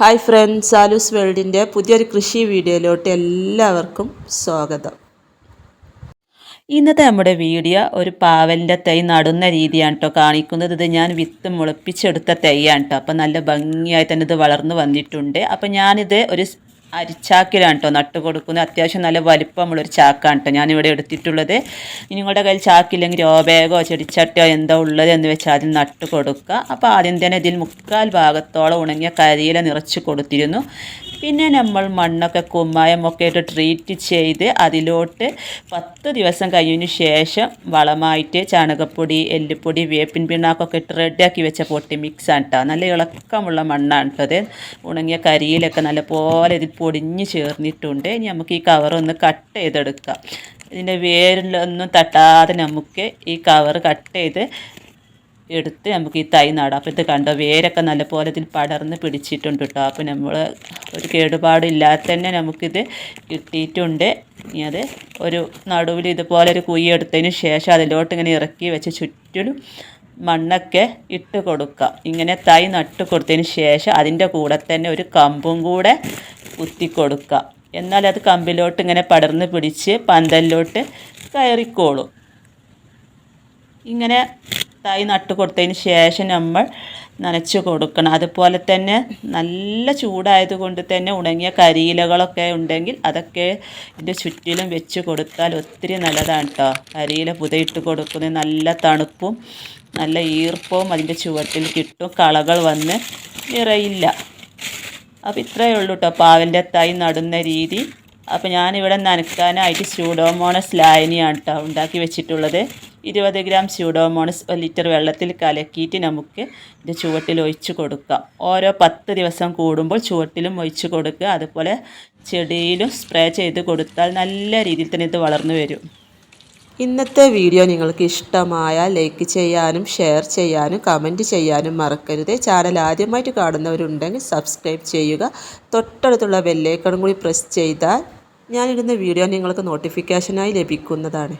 Hi friends ആലൂസ് വേൾഡിന്റെ പുതിയൊരു കൃഷി വീഡിയോയിലോട്ട് എല്ലാവർക്കും സ്വാഗതം. ഇന്നത്തെ നമ്മുടെ വീഡിയോ ഒരു പാവലിന്റെ തൈ നടുന്ന രീതിയാണ് കേട്ടോ കാണിക്കുന്നത്. ഇത് ഞാൻ വിത്ത് മുളപ്പിച്ചെടുത്ത തൈയാണ് കേട്ടോ അപ്പം നല്ല ഭംഗിയായി തന്നെ ഇത് വളർന്നു വന്നിട്ടുണ്ട്. അപ്പം ഞാനിത് ഒരു അരിച്ചാക്കിലാണ് കേട്ടോ നട്ട് കൊടുക്കുന്നത്. അത്യാവശ്യം നല്ല വലിപ്പമുള്ളൊരു ചാക്കാണ് കേട്ടോ ഞാനിവിടെ എടുത്തിട്ടുള്ളത്. നിങ്ങളുടെ കയ്യിൽ ചാക്കില്ലെങ്കിൽ രോബേഗോ ചെടിച്ചട്ടിയോ എന്തോ ഉള്ളത് എന്ന് വെച്ചാൽ അതിൽ നട്ട് കൊടുക്കുക. അപ്പോൾ ആദ്യം തന്നെ ഇതിൽ മുക്കാൽ ഭാഗത്തോളം ഉണങ്ങിയ കരിയില നിറച്ച് കൊടുത്തിരുന്നു. പിന്നെ നമ്മൾ മണ്ണൊക്കെ കുമ്മായമൊക്കെ ഇട്ട് ട്രീറ്റ് ചെയ്ത് അതിലോട്ട് പത്ത് ദിവസം കഴിഞ്ഞതിന് ശേഷം വളമായിട്ട് ചാണകപ്പൊടി എല്ലുപൊടി വേപ്പിൻ പിണ്ണാക്കൊക്കെ ഇട്ട് റെഡിയാക്കി വെച്ച പൊട്ടി ആണ് കേട്ടോ. നല്ല ഇളക്കമുള്ള മണ്ണാണ് കേട്ടോ അത് ഉണങ്ങിയ കരിയിലൊക്കെ നല്ല പോലെ ഇതിൽ പൊടിഞ്ഞ് ചേർന്നിട്ടുണ്ട്. ഇനി നമുക്ക് ഈ കവറൊന്ന് കട്ട് ചെയ്തെടുക്കാം. ഇതിന്റെ വേരിലൊന്നും തട്ടാതെ നമുക്ക് ഈ കവർ കട്ട് ചെയ്ത് എടുത്ത് നമുക്ക് ഈ തൈ നടാം. അപ്പോൾ ഇത് കണ്ടോ വേരൊക്കെ നല്ലപോലെ ഇതിൽ പടർന്ന് പിടിച്ചിട്ടുണ്ട് കേട്ടോ. അപ്പോൾ നമ്മൾ ഒരു കേടുപാടില്ലാതെ തന്നെ നമുക്കിത് കിട്ടിയിട്ടുണ്ട്. ഇനി അത് ഒരു നടുവിൽ ഇതുപോലെ ഒരു കുഴി എടുത്തതിന് ശേഷം അതിലോട്ട് ഇങ്ങനെ ഇറക്കി വെച്ച് ചുറ്റിലും മണ്ണൊക്കെ ഇട്ട് കൊടുക്കാം. ഇങ്ങനെ തൈ നട്ട് കൊടുത്തതിന് ശേഷം അതിന്റെ കൂടെ തന്നെ ഒരു കമ്പും കൂടെ കുത്തി കൊടുക്കുക എന്നാൽ അത് കമ്പിലോട്ട് ഇങ്ങനെ പടർന്ന് പിടിച്ച് പന്തലിലോട്ട് കയറിക്കോളും. ഇങ്ങനെ തൈ നട്ട് കൊടുത്തതിന് ശേഷം നമ്മൾ നനച്ച് കൊടുക്കണം. അതുപോലെ തന്നെ നല്ല ചൂടായതുകൊണ്ട് തന്നെ ഉണങ്ങിയ കരിയിലകളൊക്കെ ഉണ്ടെങ്കിൽ അതൊക്കെ ഇതിന്റെ ചുറ്റിലും വെച്ച് കൊടുത്താൽ ഒത്തിരി നല്ലതാണ് കേട്ടോ കരിയില പുതയിട്ട് കൊടുക്കുന്നത് നല്ല തണുപ്പും നല്ല ഈർപ്പവും അതിന്റെ ചുവട്ടിൽ കിട്ടും. കളകൾ വന്ന് നിറയില്ല. അപ്പോൾ ഇത്രയേ ഉള്ളൂ കേട്ടോ പാവലിന്റെ തൈ നടുന്ന രീതി. അപ്പോൾ ഞാനിവിടെ നനക്കാനായിട്ട് സ്യൂഡോമോണസ് ലായനിയാണ് കേട്ടോ ഉണ്ടാക്കി വെച്ചിട്ടുള്ളത്. ഇരുപത് ഗ്രാം സ്യൂഡോമോണസ് ഒരു ലിറ്റർ വെള്ളത്തിൽ കലക്കിയിട്ട് നമുക്ക് ഇത് ചുവട്ടിൽ ഒഴിച്ച് കൊടുക്കാം. ഓരോ പത്ത് ദിവസം കൂടുമ്പോൾ ചുവട്ടിലും ഒഴിച്ച് കൊടുക്കുക. അതുപോലെ ചെടിയിലും സ്പ്രേ ചെയ്ത് കൊടുത്താൽ നല്ല രീതിയിൽ തന്നെ ഇത് വളർന്നു വരും. ഇന്നത്തെ വീഡിയോ നിങ്ങൾക്ക് ഇഷ്ടമായാൽ ലൈക്ക് ചെയ്യാനും ഷെയർ ചെയ്യാനും കമന്റ് ചെയ്യാനും മറക്കരുത്. ചാനൽ ആദ്യമായിട്ട് കാണുന്നവരുണ്ടെങ്കിൽ സബ്സ്ക്രൈബ് ചെയ്യുക. തൊട്ടടുത്തുള്ള ബെല്ലേക്കണും കൂടി പ്രസ് ചെയ്താൽ ഞാനിടുന്ന വീഡിയോ നിങ്ങൾക്ക് നോട്ടിഫിക്കേഷനായി ലഭിക്കുന്നതാണ്.